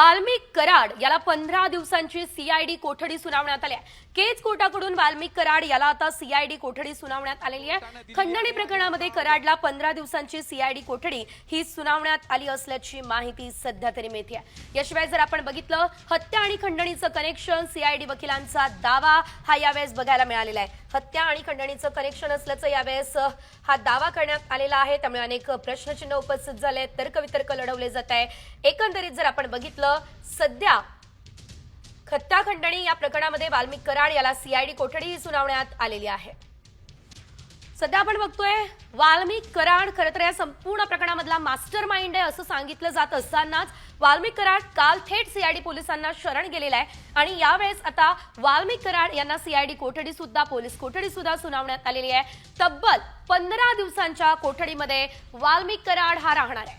वाल्मिक कराड याला पंधरा दिवसांची सीआयडी कोठडी सुनावण्यात आली आहे. केज कोर्टाकडून वाल्मिक कराड याला आता सीआयडी कोठडी सुनावण्यात आलेली आहे. खंडणी प्रकरणामध्ये कराडला पंधरा दिवसांची सीआयडी कोठडी ही सुनावण्यात आली असल्याची माहिती सध्या तरी मिळते आहे. याशिवाय जर आपण बघितलं हत्या आणि खंडणीचं कनेक्शन सीआयडी वकिलांचा दावा हा यावेळेस बघायला मिळालेला आहे. हत्या आणि खंडणीचं कनेक्शन असल्याचं यावेळेस हा दावा करण्यात आलेला आहे. त्यामुळे अनेक प्रश्नचिन्ह उपस्थित झाले तर्कवितर्क लढवले जात आहे. एकंदरीत जर आपण बघितलं सध्या खत्ता खंडणी या प्रकरणामध्ये वाल्मिक कराड याला सीआयडी कोठडी ही सुनावण्यात आलेली आहे. सध्या आपण बघतोय वाल्मिक कराड खरं तर या संपूर्ण प्रकरणामधला मास्टर माइंड आहे असं सांगितलं जात असतानाच वाल्मिक कराड काल थेट सीआयडी पोलिसांना शरण गेलेला आहे. आणि यावेळेस आता वाल्मिक कराड यांना सीआयडी कोठडी सुद्धा पोलीस कोठडी सुद्धा सुनावण्यात आलेली आहे. तब्बल पंधरा दिवसांच्या कोठडीमध्ये वाल्मिक कराड हा राहणार आहे.